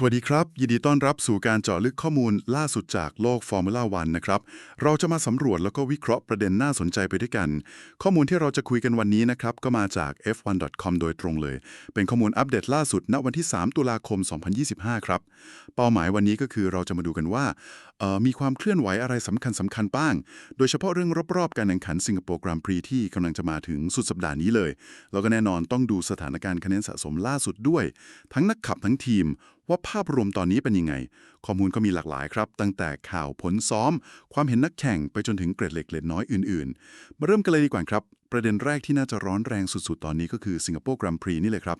สวัสดีครับ ยินดีต้อนรับสู่การเจาะลึกข้อมูลล่าสุดจากโลกฟอร์มูล่าวันนะครับ เราจะมาสำรวจแล้วก็วิเคราะห์ประเด็นน่าสนใจไปด้วยกัน ข้อมูลที่เราจะคุยกันวันนี้นะครับ ก็มาจาก f1.com โดยตรงเลย เป็นข้อมูลอัปเดตล่าสุดณวันที่ 3 ตุลาคม 2025 ครับ เป้าหมายวันนี้ก็คือเราจะมาดูกันว่า มีความเคลื่อนไหวอะไรสำคัญสำคัญบ้าง โดยเฉพาะเรื่องรอบๆ การแข่งขันสิงคโปร์กร n ม p รีที่กำลังจะมาถึงสุดสัปดาห์นี้เลย แล้วก็แน่นอนต้องดูสถานการณ์คะแนนสะสมล่าสุดด้วย ทั้งนักขับทั้งทีม ว่าภาพรวมตอนนี้เป็นยังไง ข้อมูลก็มีหลากหลายครับ ตั้งแต่ข่าวผลซ้อม ความเห็นนักแข่งไปจนถึงเกร็ดเล็กเกร็ดน้อยอื่นๆ มาเริ่มกันเลยดีกว่าครับ ประเด็นแรกที่น่าจะร้อนแรงสุดๆ ตอนนี้ก็คือสิงคโปร์กร n ม p รีนี่เลยครับ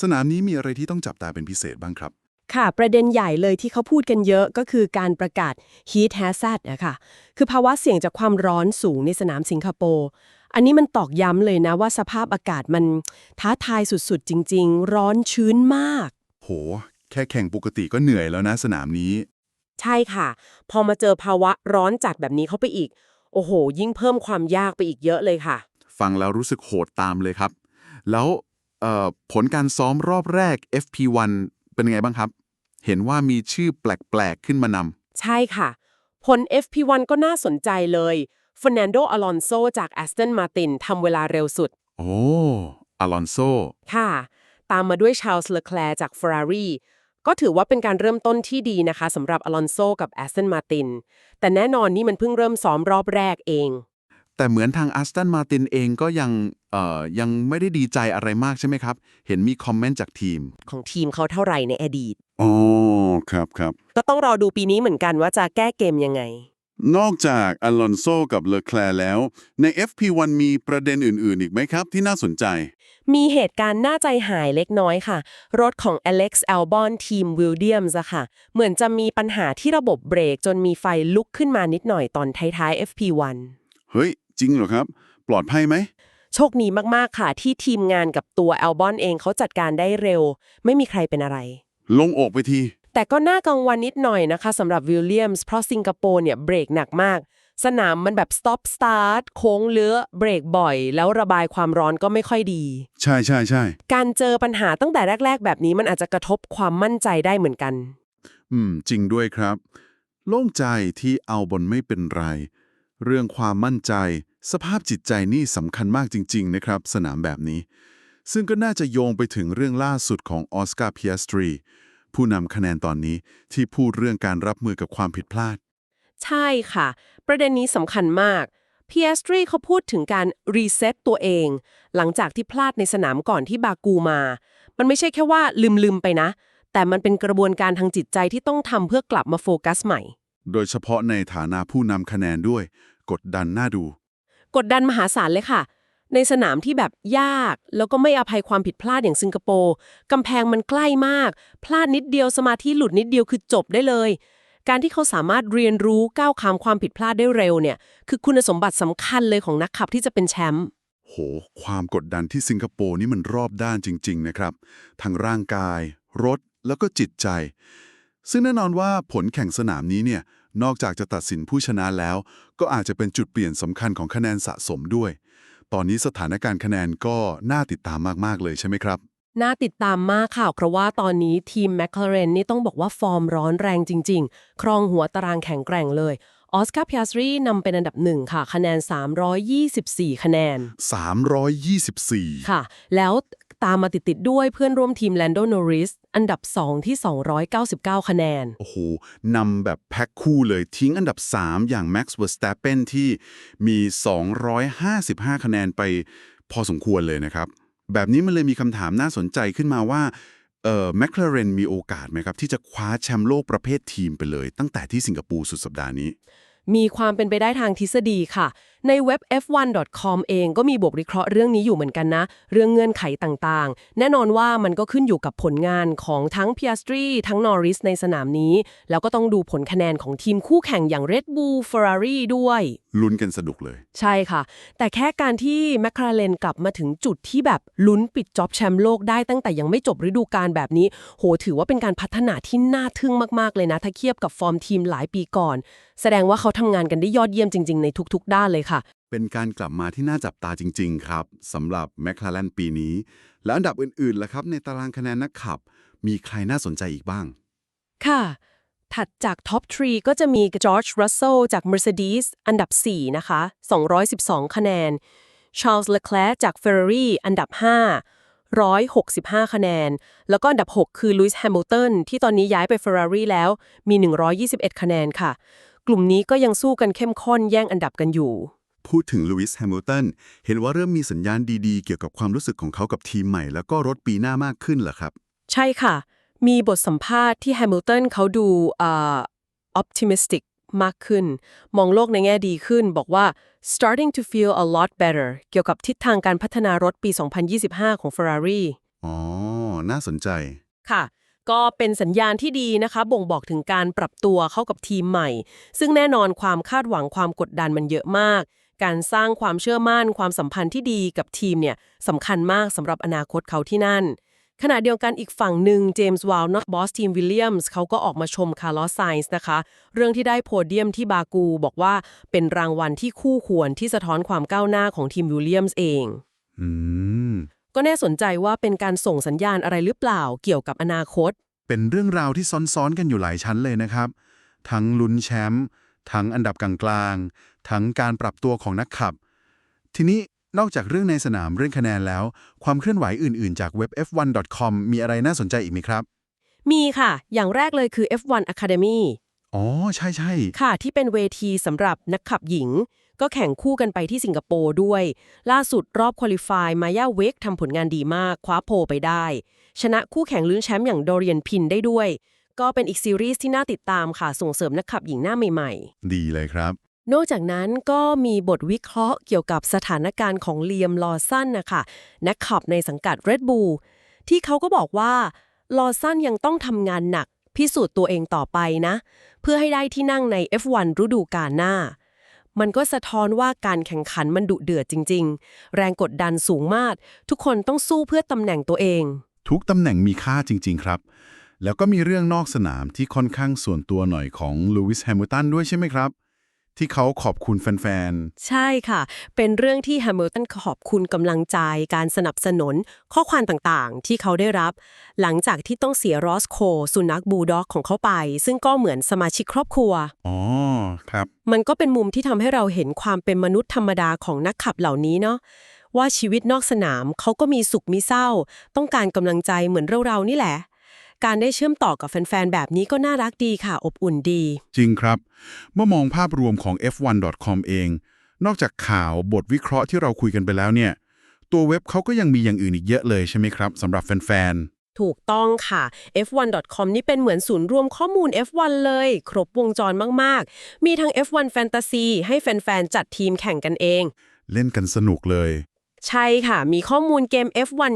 สนามนี้มีอะไรที่ต้องจับตาเป็นพิเศษบ้างครับค่ะ ประเด็นใหญ่เลยที่เขาพูดกันเยอะก็คือการประกาศ heat hazard อะค่ะคือภาวะเสี่ยงจากความร้อนสูงในสนามสิงคโปร์ อันนี้มันตอกย้ำเลยนะว่าสภาพอากาศมันท้าทายสุดๆ จริง ๆ ร้อนชื้นมาก โห แค่แข่งปกติก็เหนื่อยแล้วนะสนามนี้ ใช่ค่ะ พอมาเจอภาวะร้อนจัดแบบนี้เข้าไปอีก โอ้โห ยิ่งเพิ่มความยากไปอีกเยอะเลยค่ะ ฟังแล้วรู้สึกโหดตามเลยครับ แล้วเอ่อผลการซ้อมรอบแรก FP1 เป็นไงบ้างครับ เห็นว่ามีชื่อแปลกๆขึ้นมานำใช่ค่ะ ผล FP1 ก็น่าสนใจเลยฟ e ร์นันโดอลอนโซจาก Aston Martin ทำเวลาเร็วสุด โอ้อลอนโซ ค่ะ ตามมาด้วยชา l ส์เล c แคลร์จาก Ferrari ก็ถือว่าเป็นการเริ่มต้นที่ดีนะคะสำหรับอลอนโซกับ Aston Martin แต่แน่นอนนี่มันเพิ่งเริ่มซ้อมรอบแรกเอง แต่เหมือนทางอัสตันมาตินเองก็ยังเอ่อยังไม่ได้ดีใจอะไรมากใช่ไหมครับ เห็นมีคอมเมนต์จากทีม ของทีมเขาเท่าไหร่ในอดีต อ๋อ ครับครับ ก็ต้องรอดูปีนี้เหมือนกันว่าจะแก้เกมยังไง นอกจากอลอนโซกับเลอแคลร์แล้ว ใน FP1 มีประเด็นอื่น ๆ อีกไหมครับที่น่าสนใจ มีเหตุการณ์น่าใจหายเล็กน้อยค่ะ รถของ Alex Albon ทีม Williams อะค่ะ เหมือนจะมีปัญหาที่ระบบเบรกจนมีไฟลุกขึ้นมานิดหน่อยตอนท้าย ๆ FP1 เฮ้ย จริงเหรอครับ ปลอดภัยไหม โชคดีมาก ๆ ค่ะ ที่ทีมงานกับตัว Albon เองเขาจัดการได้เร็ว ไม่มีใครเป็นอะไร ลงอกไปที แต่ก็น่ากังวลนิดหน่อยนะคะสำหรับ Williams เพราะสิงคโปร์เนี่ยเบรกหนักมาก สนามมันแบบ stop start โค้งเลื้อเบรกบ่อย แล้วระบายความร้อนก็ไม่ค่อยดี ใช่ใช่ใช่การเจอปัญหาตั้งแต่แรก ๆ แบบนี้มันอาจจะกระทบความมั่นใจได้เหมือนกัน อืม จริงด้วยครับ โล่งใจที่เอาบนไม่เป็นไร เรื่องความมั่นใจ สภาพจิตใจนี่สำคัญมากจริง ๆ นะครับ สนามแบบนี้ ซึ่งก็น่าจะโยงไปถึงเรื่องล่าสุดของออสการ์พิอสตรี ผู้นำคะแนนตอนนี้ที่พูดเรื่องการรับมือกับความผิดพลาด ใช่ค่ะ ประเด็นนี้สำคัญมาก p ี s ตรีเขาพูดถึงการรีเซ็ตตัวเอง หลังจากที่พลาดในสนามก่อนที่บากูมา มันไม่ใช่แค่ว่าลืมๆไปนะ แต่มันเป็นกระบวนการทางจิตใจที่ต้องทำเพื่อกลับมาโฟกัสใหม่ โดยเฉพาะในฐานะผู้นำคะแนนด้วย กดดันน่าดู กดดันมหาศาลเลยค่ะ ในสนามที่แบบยาก แล้วก็ไม่อภัยความผิดพลาดอย่างสิงคโปร์กำแพงมันใกล้มาก พลาดนิดเดียวสมาธิหลุดนิดเดียวคือจบได้เลย การที่เขาสามารถเรียนรู้ก้าวข้ามความผิดพลาดได้เร็วเนี่ย คือคุณสมบัติสำคัญเลยของนักขับที่จะเป็นแชมป์โห ความกดดันที่สิงคโปร์นี่มันรอบด้านจริง ๆ นะครับ ทั้งร่างกาย รถ แล้วก็จิตใจ ซึ่งแน่นอนว่าผลแข่งสนามนี้เนี่ย นอกจากจะตัดสินผู้ชนะแล้ว ก็อาจจะเป็นจุดเปลี่ยนสำคัญของคะแนนสะสมด้วย ตอนนี้สถานการณ์คะแนนก็น่าติดตามมาก ๆ เลยใช่ไหมครับ น่าติดตามมากค่ะ เพราะว่าตอนนี้ทีมแมคลาเรนนี่ต้องบอกว่าฟอร์มร้อนแรงจริง ๆ ครองหัวตารางแข็งแกร่งเลยออสการ์พิอาสรีนำเป็นอันดับหนึ่งค่ะ คะแนน 324 คะแนน 324 ค่ะ แล้ว ตามมาติดๆด้วยเพื่อนร่วมทีมแลนโดโนริสอันดับ 2 ที่ 299 คะแนน โอ้โห นำแบบแพ็คคู่เลยทิ้งอันดับ 3 อย่าง Max Verstappen ที่มี 255 คะแนนไปพอสมควรเลยนะครับ แบบนี้มันเลยมีคำถามน่าสนใจขึ้นมาว่าเอ่อแมคลาเรนมีโอกาสไหมครับ ที่จะคว้าแชมป์โลกประเภททีมไปเลย ตั้งแต่ที่สิงคโปร์สุดสัปดาห์นี้ มีความเป็นไปได้ทางทฤษฎีค่ะ ในเว็บ f1.com เองก็มีบทวิเคราะห์เรื่องนี้อยู่เหมือนกันนะ เรื่องเงื่อนไขต่างๆ แน่นอนว่ามันก็ขึ้นอยู่กับผลงานของทั้ง Piastri ทั้ง Norris ในสนามนี้ แล้วก็ต้องดูผลคะแนนของทีมคู่แข่งอย่าง Red Bull Ferrari ด้วย ลุ้นกันสนุกเลย ใช่ค่ะ แต่แค่การที่แมคลาเรนกลับมาถึงจุดที่แบบลุ้นปิดจ็อบแชมป์โลกได้ตั้งแต่ยังไม่จบฤดูกาลแบบนี้ โหถือว่าเป็นการพัฒนาที่น่าทึ่งมากๆเลยนะถ้าเทียบกับฟอร์มทีมหลายปีก่อน แสดงว่าเขาทำงานกันได้ยอดเยี่ยมจริง ๆ ในทุก ๆ ด้านเลยค่ะ เป็นการกลับมาที่น่าจับตาจริง ๆ ครับสำหรับแมคลาเรนปีนี้ และอันดับอื่นๆล่ะครับ ในตารางคะแนนนักขับ มีใครน่าสนใจอีกบ้าง ค่ะ ถัดจากท็อปทรีก็จะมีจอร์จรัสเซลจาก Mercedes อันดับ 4 นะคะ 212 คะแนน Charles Leclerc จาก Ferrari อันดับ 5 165 คะแนน แล้วก็อันดับ 6 คือ Lewis Hamilton ที่ตอนนี้ย้ายไป Ferrari แล้วมี 121 คะแนนค่ะ กลุ่มนี้ก็ยังสู้กันเข้มข้นแย่งอันดับกันอยู่ พูดถึงลูอิสแฮมิลตันเห็นว่าเริ่มมีสัญญาณดีๆ เกี่ยวกับความรู้สึกของเขากับทีมใหม่ แล้วก็รถปีหน้ามากขึ้นเหรอครับ ใช่ค่ะ มีบทสัมภาษณ์ที่แฮมิลตันเขาดูอ่า optimistic มากขึ้น มองโลกในแง่ดีขึ้น บอกว่า starting to feel a lot better เกี่ยวกับทิศทางการพัฒนารถปี 2025 ของ Ferrari อ๋อ น่าสนใจ ค่ะ ก็เป็นสัญญาณที่ดีนะคะ บ่งบอกถึงการปรับตัวเข้ากับทีมใหม่ ซึ่งแน่นอนความคาดหวังความกดดันมันเยอะมาก การสร้างความเชื่อมั่นความสัมพันธ์ที่ดีกับทีมเนี่ยสำคัญมากสำหรับอนาคตเขาที่นั่น ขณะเดียวกันอีกฝั่งหนึ่งเจมส์วาลนอตบอสทีมวิลเลียมส์เขาก็ออกมาชมคาร์ลอสไซน์นะคะ เรื่องที่ได้โพเดียมที่บากูบอกว่าเป็นรางวัลที่คู่ควรที่สะท้อนความก้าวหน้าของทีมวิลเลียมส์เองอืมก็น่าสนใจว่าเป็นการส่งสัญญาณอะไรหรือเปล่าเกี่ยวกับอนาคต เป็นเรื่องราวที่ซ้อนๆกันอยู่หลายชั้นเลยนะครับ ทั้งลุ้นแชมป์ ทั้งอันดับกลางๆ ทั้งการปรับตัวของนักขับ ทีนี้นอกจากเรื่องในสนามเรื่องคะแนนแล้ว ความเคลื่อนไหวอื่นๆ จากเว็บ f1.com มีอะไรน่าสนใจอีกไหมครับ มีค่ะ อย่างแรกเลยคือ F1 Academy อ๋อ ใช่ใช่ค่ะ ที่เป็นเวทีสำหรับนักขับหญิง ก็แข่งคู่กันไปที่สิงคโปร์ด้วย ล่าสุดรอบคุริฟายมายาเวกทำผลงานดีมาก คว้าโพลไปได้ ชนะคู่แข่งลุ้นแชมป์อย่างดอเรียนพินได้ด้วย ก็เป็นอีกซีรีส์ที่น่าติดตามค่ะ ส่งเสริมนักขับหญิงหน้าใหม่ดีเลยครับๆนอกจากนั้นก็มีบทวิเคราะห์เกี่ยวกับสถานการณ์ของเลียมลอสันนะคะนักขับในสังกัด Red Bull ที่เขาก็บอกว่าลอสันยังต้องทำงานหนัก พิสูจน์ตัวเองต่อไปนะ เพื่อให้ได้ที่นั่งใน F1 ฤดูกาลหน้า มันก็สะท้อนว่าการแข่งขันมันดุเดือดจริง ๆ แรงกดดันสูงมาก ทุกคนต้องสู้เพื่อตำแหน่งตัวเอง ทุกตำแหน่งมีค่าจริง ๆ ครับ แล้วก็มีเรื่องนอกสนามที่ค่อนข้างส่วนตัวหน่อยของลูอิสแฮมิลตันด้วยใช่ไหมครับ ที่เขาขอบคุณแฟนใช่ค่ะ เป็นเรื่องที่แฮมิลตันขอบคุณกำลังใจ การสนับสนุน ข้อความต่างๆ ที่เขาได้รับ หลังจากที่ต้องเสียรอสโค สุนัขบูลด็อกของเขาไป ซึ่งก็เหมือนสมาชิกครอบครัวๆอ๋อ ครับ มันก็เป็นมุมที่ทำให้เราเห็นความเป็นมนุษย์ธรรมดาของนักขับเหล่านี้เนาะว่าชีวิตนอกสนามเขาก็มีสุขมีเศร้า ต้องการกำลังใจเหมือนเราๆนี่แหละ การได้เชื่อมต่อกับแฟน ๆ แบบนี้ก็น่ารักดีค่ะ อบอุ่นดี จริงครับ เมื่อมองภาพรวมของ f1.com เอง นอกจากข่าวบทวิเคราะห์ที่เราคุยกันไปแล้วเนี่ย ตัวเว็บเขาก็ยังมีอย่างอื่นอีกเยอะเลยใช่ไหมครับสำหรับแฟนถูกต้องค่ะ f1.com นี่เป็นเหมือนศูนย์รวมข้อมูล F1 เลย ครบวงจรมาก ๆ มีทั้ง F1 Fantasy ให้แฟน ๆ จัดทีมแข่งกันเองๆเล่นกันสนุกเลย ใช่ค่ะ มีข้อมูลเกม F1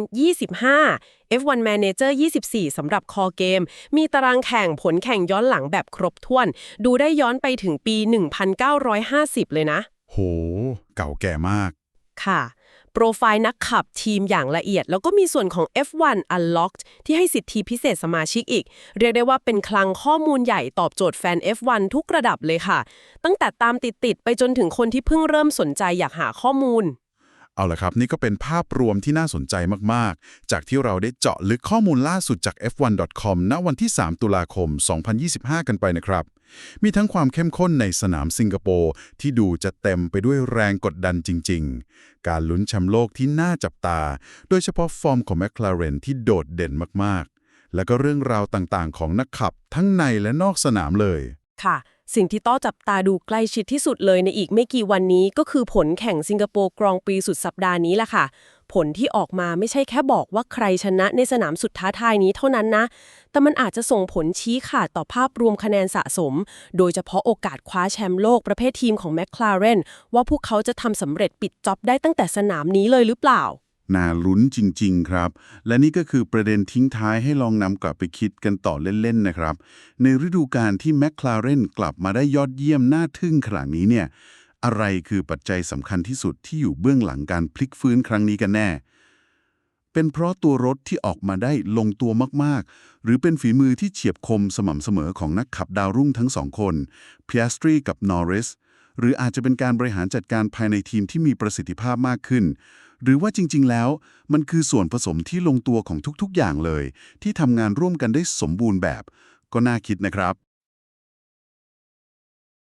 25 F1 Manager 24 สำหรับคอเกม มีตารางแข่งผลแข่งย้อนหลังแบบครบถ้วน ดูได้ย้อนไปถึงปี 1950 เลยนะ โห เก่าแก่มาก ค่ะ โปรไฟล์นักขับทีมอย่างละเอียด แล้วก็มีส่วนของ F1 Unlocked ที่ให้สิทธิพิเศษสมาชิกอีก เรียกได้ว่าเป็นคลังข้อมูลใหญ่ตอบโจทย์แฟน F1 ทุกระดับเลยค่ะ ตั้งแต่ตามติดๆไปจนถึงคนที่เพิ่งเริ่มสนใจอยากหาข้อมูล เอาละครับ นี่ก็เป็นภาพรวมที่น่าสนใจมาก ๆ จากที่เราได้เจาะลึกข้อมูลล่าสุดจาก f1.com ณวันที่ 3 ตุลาคม 2025 กันไปนะครับ มีทั้งความเข้มข้นในสนามสิงคโปร์ที่ดูจะเต็มไปด้วยแรงกดดันจริง ๆ การลุ้นแชมป์โลกที่น่าจับตา โดยเฉพาะฟอร์มของแมคลาเรนที่โดดเด่นมาก ๆ และก็เรื่องราวต่าง ๆ ของนักขับทั้งในและนอกสนามเลย ค่ะ สิ่งที่ต้อจับตาดูใกล้ชิดที่สุดเลยในอีกไม่กี่วันนี้ก็คือผลแข่งสิงคโปร์กรองปีสุดสัปดาห์นี้แหละค่ะ ผลที่ออกมาไม่ใช่แค่บอกว่าใครชนะในสนามสุดท้าทายนี้เท่านั้นนะ แต่มันอาจจะส่งผลชี้ขาดต่อภาพรวมคะแนนสะสม โดยเฉพาะโอกาสคว้าแชมป์โลกประเภททีมของแมคลาเรนว่าพวกเขาจะทำสำเร็จปิดจ็อบได้ตั้งแต่สนามนี้เลยหรือเปล่า น่าลุ้นจริง ๆ ครับ และนี่ก็คือประเด็นทิ้งท้ายให้ลองนำกลับไปคิดกันต่อเล่น ๆ นะครับ ในฤดูกาลที่แมคลาเรนกลับมาได้ยอดเยี่ยมน่าทึ่งขนาดนี้เนี่ย อะไรคือปัจจัยสำคัญที่สุดที่อยู่เบื้องหลังการพลิกฟื้นครั้งนี้กันแน่ เป็นเพราะตัวรถที่ออกมาได้ลงตัวมาก ๆ หรือเป็นฝีมือที่เฉียบคมสม่ำเสมอของนักขับดาวรุ่งทั้งสองคนพิอสตรีกับนอริส หรืออาจจะเป็นการบริหารจัดการภายในทีมที่มีประสิทธิภาพมากขึ้น หรือว่าจริง ๆ แล้ว มันคือส่วนผสมที่ลงตัวของทุกๆ อย่างเลย ที่ทำงานร่วมกันได้สมบูรณ์แบบ ก็น่าคิดนะครับ